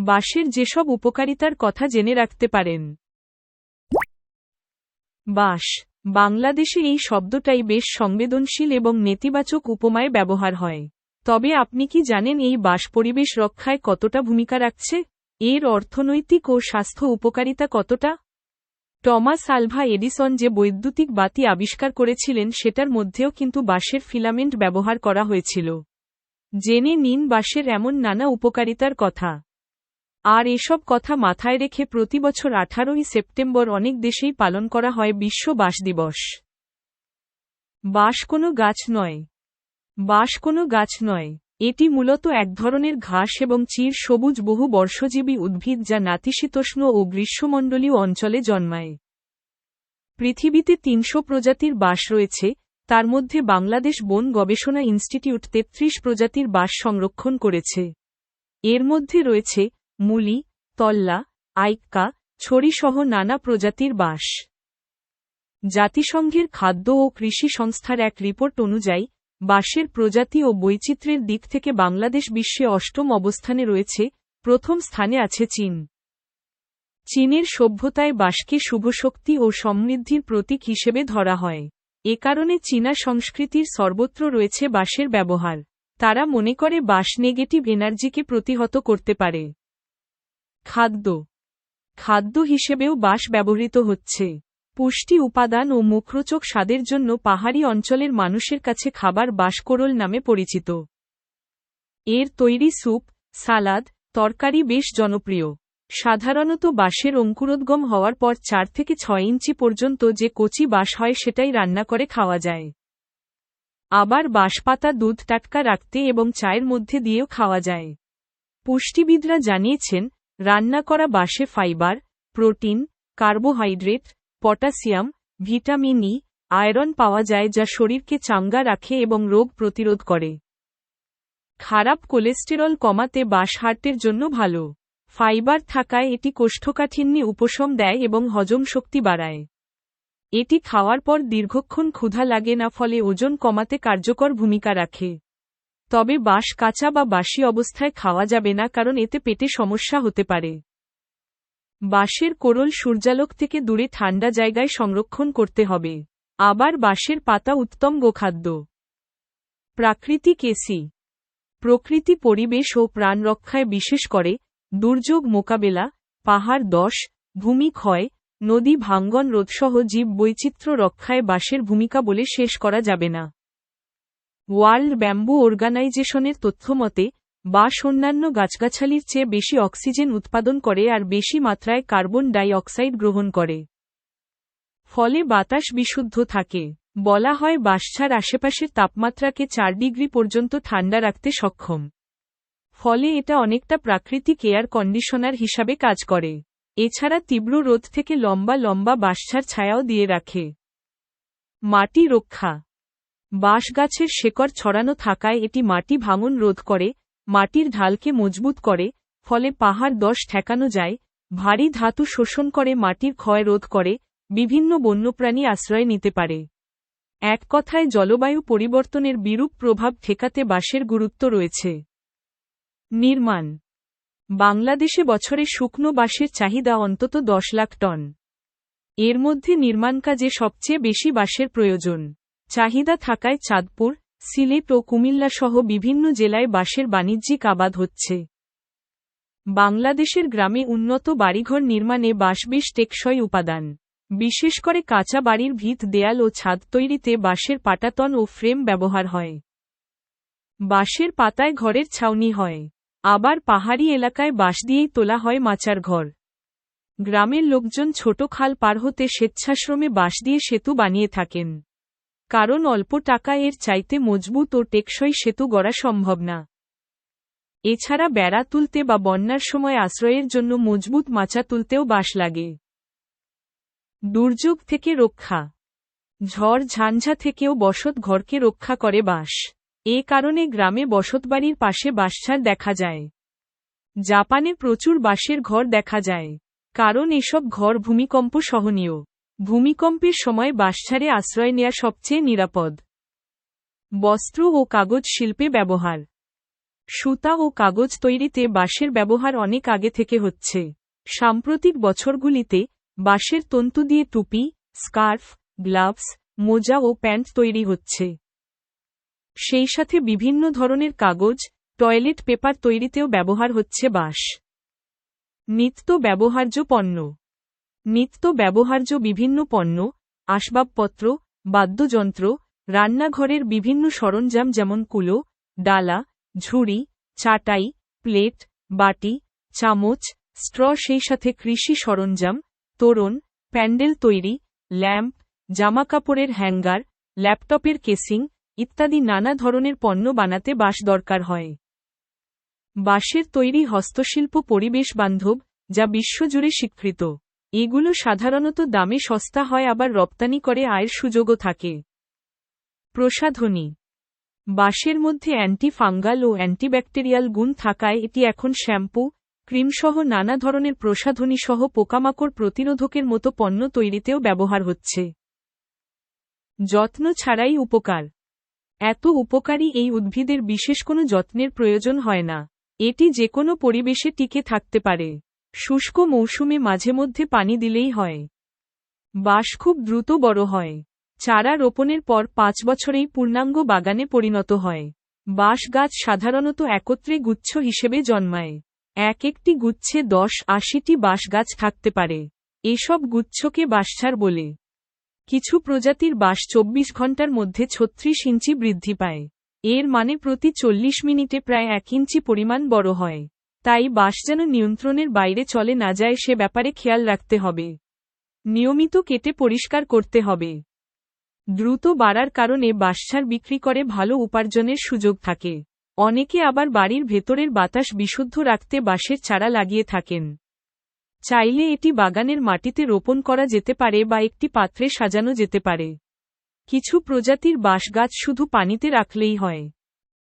বাঁশের যেসব উপকারিতার কথা জেনে রাখতে পারেন। বাঁশ। বাংলাদেশে এই শব্দটাই বেশ সংবেদনশীল এবং নেতিবাচক উপমায় ব্যবহার হয়। তবে আপনি কি জানেন এই বাঁশ পরিবেশ রক্ষায় কতটা ভূমিকা রাখছে? এর অর্থনৈতিক ও স্বাস্থ্য উপকারিতা কতটা? টমাস আলভা এডিসন যে বৈদ্যুতিক বাতি আবিষ্কার করেছিলেন সেটার মধ্যেও কিন্তু বাঁশের ফিলামেন্ট ব্যবহার করা হয়েছিল। জেনে নিন বাঁশের এমন নানা উপকারিতার কথা। আর এসব কথা মাথায় রেখে প্রতিবছর আঠারোই সেপ্টেম্বর অনেক দেশেই পালন করা হয় বিশ্ব বাঁশ দিবস। বাঁশ কোনো গাছ নয়। বাঁশ কোনো গাছ নয়। এটি মূলত এক ধরনের ঘাস এবং চির সবুজ বহু বর্ষজীবী উদ্ভিদ যা নাতিশীতোষ্ণ ও গ্রীষ্মমণ্ডলীয় অঞ্চলে জন্মায়। পৃথিবীতে তিনশো প্রজাতির বাঁশ রয়েছে, তার মধ্যে বাংলাদেশ বন গবেষণা ইনস্টিটিউট তেত্রিশ প্রজাতির বাঁশ সংরক্ষণ করেছে। এর মধ্যে রয়েছে মুলি, তল্লা, আইক্কা, ছড়িসহ নানা প্রজাতির বাঁশ। জাতিসংঘের খাদ্য ও কৃষি সংস্থার এক রিপোর্ট অনুযায়ী, বাঁশের প্রজাতি ও বৈচিত্র্যের দিক থেকে বাংলাদেশ বিশ্বে অষ্টম অবস্থানে রয়েছে, প্রথম স্থানে আছে চীন। চীনের সভ্যতায় বাঁশকে শুভশক্তি ও সমৃদ্ধির প্রতীক হিসেবে ধরা হয়। এ কারণে চীনা সংস্কৃতির সর্বত্র রয়েছে বাঁশের ব্যবহার। তারা মনে করে বাঁশ নেগেটিভ এনার্জিকে প্রতিহত করতে পারে। খাদ্য। খাদ্য হিসেবেও বাঁশ ব্যবহৃত হচ্ছে। পুষ্টি উপাদান ও মুখরোচক স্বাদের জন্য পাহাড়ি অঞ্চলের মানুষের কাছে খাবার বাঁশকোরল নামে পরিচিত। এর তৈরি স্যুপ, সালাদ, তরকারি বেশ জনপ্রিয়। সাধারণত বাঁশের অঙ্কুরোদ্গম হওয়ার পর চার থেকে ছয় ইঞ্চি পর্যন্ত যে কচি বাঁশ হয় সেটাই রান্না করে খাওয়া যায়। আবার বাঁশপাতা, দুধ টাটকা রাখতে এবং চায়ের মধ্যে দিয়েও খাওয়া যায়। পুষ্টিবিদরা জানিয়েছেন রান্না করা বাসে fibre, protein, carbohydrate, potassium, vitamin E, iron পাওয়া যায় যা শরীরকে চাঙ্গা রাখে এবং রোগ প্রতিরোধ করে। খারাপ কোলেস্টেরল কমাতে বাঁশ হার্টের জন্য ভালো। ফাইবার থাকায় এটি কোষ্ঠকাঠিন্যে উপশম দেয় এবং হজম শক্তি বাড়ায়। এটি খাওয়ার পর দীর্ঘক্ষণ ক্ষুধা লাগে না ফলে ওজন কমাতে কার্যকর ভূমিকা রাখে। তবে বাঁশ কাঁচা বা বাসি অবস্থায় খাওয়া যাবে না কারণ এতে পেটে সমস্যা হতে পারে। বাঁশের কোরল সূর্যালোক থেকে দূরে ঠান্ডা জায়গায় সংরক্ষণ করতে হবে। আবার বাঁশের পাতা উত্তম গোখাদ্য। প্রাকৃতিক এসি প্রকৃতি পরিবেশ ও প্রাণ রক্ষায় বিশেষ করে দুর্যোগ মোকাবেলা, পাহাড় দশ ভূমিক্ষয় নদী ভাঙ্গন রোধসহ জীব বৈচিত্র্য রক্ষায় বাঁশের ভূমিকা বলে শেষ করা যাবে না। ওয়ার্ল্ড ব্যাম্বু অর্গানাইজেশনের তথ্যমতে বাঁশ অন্যান্য গাছগাছালির চেয়ে বেশি অক্সিজেন উৎপাদন করে আর বেশি মাত্রায় কার্বন ডাই অক্সাইড গ্রহণ করে। ফলে বাতাস বিশুদ্ধ থাকে। বলা হয় বাঁশছাড় আশেপাশের তাপমাত্রাকে চার ডিগ্রি পর্যন্ত ঠান্ডা রাখতে সক্ষম। ফলে এটা অনেকটা প্রাকৃতিক এয়ার কন্ডিশনার হিসাবে কাজ করে। এছাড়া তীব্র রোদ থেকে লম্বা লম্বা বাঁশছাড় ছায়াও দিয়ে রাখে। মাটি রক্ষা বাঁশ গাছের শেকড় ছড়ানো থাকায় এটি মাটি ভাঙন রোধ করে, মাটির ঢালকে মজবুত করে, ফলে পাহাড় দশ ঠেকানো যায়, ভারী ধাতু শোষণ করে মাটির ক্ষয় রোধ করে, বিভিন্ন বন্যপ্রাণী আশ্রয় নিতে পারে। এক কথায় জলবায়ু পরিবর্তনের বিরূপ প্রভাব ঠেকাতে বাঁশের গুরুত্ব রয়েছে। নির্মাণ। বাংলাদেশে বছরে শুকনো বাঁশের চাহিদা অন্তত দশ লাখ টন। এর মধ্যে নির্মাণ কাজে সবচেয়ে বেশি বাঁশের প্রয়োজন। চাহিদা থাকায় চাঁদপুর, সিলেট ও কুমিল্লাসহ বিভিন্ন জেলায় বাঁশের বাণিজ্যিক আবাদ হচ্ছে। বাংলাদেশের গ্রামে উন্নত বাড়িঘর নির্মাণে বাঁশ বেশ টেকসই উপাদান। বিশেষ করে কাঁচা বাড়ির ভিত দেয়াল ও ছাদ তৈরিতে বাঁশের পাটাতন ও ফ্রেম ব্যবহার হয়। বাঁশের পাতায় ঘরের ছাউনি হয়। আবার পাহাড়ি এলাকায় বাঁশ দিয়েই তোলা হয় মাচার ঘর। গ্রামের লোকজন ছোট খাল পার হতে স্বেচ্ছাশ্রমে বাঁশ দিয়ে সেতু বানিয়ে থাকেন। কারণ অল্প টাকা এর চাইতে মজবুত ও টেকসই সেতু গড়া সম্ভব না। এছাড়া বেড়া তুলতে বা বন্যার সময় আশ্রয়ের জন্য মজবুত মাচা তুলতেও বাস লাগে। দুর্যোগ থেকে রক্ষা। ঝড় ঝাঞ্ঝা থেকেও বসত ঘরকে রক্ষা করে বাস। এ কারণে গ্রামে বসতবাড়ির পাশে বাঁশছাড় দেখা যায়। জাপানে প্রচুর বাঁশের ঘর দেখা যায়। কারণ এসব ঘর ভূমিকম্প সহনীয়। ভূমিকম্পের সময় বাঁশছাড়ে আশ্রয় নেয়া সবচেয়ে নিরাপদ। বস্ত্র ও কাগজ শিল্পে ব্যবহার। সুতা ও কাগজ তৈরিতে বাঁশের ব্যবহার অনেক আগে থেকে হচ্ছে। সাম্প্রতিক বছরগুলিতে বাঁশের তন্তু দিয়ে টুপি, স্কার্ফ, গ্লাভস, মোজা ও প্যান্ট তৈরি হচ্ছে। সেই সাথে বিভিন্ন ধরনের কাগজ, টয়লেট পেপার তৈরিতেও ব্যবহার হচ্ছে বাঁশ। নিত্য ব্যবহার্য পণ্য। নিত্য ব্যবহার্য বিভিন্ন পণ্য, আসবাবপত্র, বাদ্যযন্ত্র, রান্নাঘরের বিভিন্ন সরঞ্জাম যেমন কুলো, ডালা, ঝুড়ি, চাটাই, প্লেট, বাটি, চামচ, স্ট্র সেই সাথে কৃষি সরঞ্জাম, তোরণ, প্যান্ডেল তৈরি, ল্যাম্প, জামাকাপড়ের হ্যাঙ্গার, ল্যাপটপের কেসিং ইত্যাদি নানা ধরনের পণ্য বানাতে বাঁশ দরকার হয়। বাঁশের তৈরি হস্তশিল্প পরিবেশ বান্ধব যা বিশ্বজুড়ে স্বীকৃত। এগুলো সাধারণত দামে সস্তা হয়, আবার রপ্তানি করে আয়ের সুযোগও থাকে। প্রসাধনী। বাঁশের মধ্যে অ্যান্টি ফাঙ্গাল ও অ্যান্টিব্যাকটেরিয়াল গুণ থাকায় এটি এখন শ্যাম্পু, ক্রিমসহ নানা ধরনের প্রসাধনী সহ পোকামাকড় প্রতিরোধকের মতো পণ্য তৈরিতেও ব্যবহার হচ্ছে। যত্ন ছাড়াই উপকার। এত উপকারী এই উদ্ভিদের বিশেষ কোনো যত্নের প্রয়োজন হয় না। এটি যে কোনো পরিবেশে টিকে থাকতে পারে। শুষ্ক মৌসুমে মাঝে মধ্যে পানি দিলেই হয়। বাঁশ খুব দ্রুত বড় হয়। চারা রোপণের পর পাঁচ বছরেই পূর্ণাঙ্গ বাগানে পরিণত হয়। বাঁশ গাছ সাধারণত একত্রে গুচ্ছ হিসেবে জন্মায়। এক একটি গুচ্ছে দশ আশিটি বাঁশ গাছ থাকতে পারে। এসব গুচ্ছকে বাঁশছাড় বলে। কিছু প্রজাতির বাঁশ চব্বিশ ঘণ্টার মধ্যে ছত্রিশ ইঞ্চি বৃদ্ধি পায়। এর মানে প্রতি চল্লিশ মিনিটে প্রায় এক ইঞ্চি পরিমাণ বড় হয়। তাই বাঁশ যেন নিয়ন্ত্রণের বাইরে চলে না যায় সে ব্যাপারে খেয়াল রাখতে হবে। নিয়মিত কেটে পরিষ্কার করতে হবে। দ্রুত বাড়ার কারণে বাঁশছাড় বিক্রি করে ভালো উপার্জনের সুযোগ থাকে। অনেকে আবার বাড়ির ভেতরের বাতাস বিশুদ্ধ রাখতে বাঁশের চারা লাগিয়ে থাকেন। চাইলে এটি বাগানের মাটিতে রোপণ করা যেতে পারে বা একটি পাত্রে সাজানো যেতে পারে। কিছু প্রজাতির বাঁশ গাছ শুধু পানিতে রাখলেই হয়।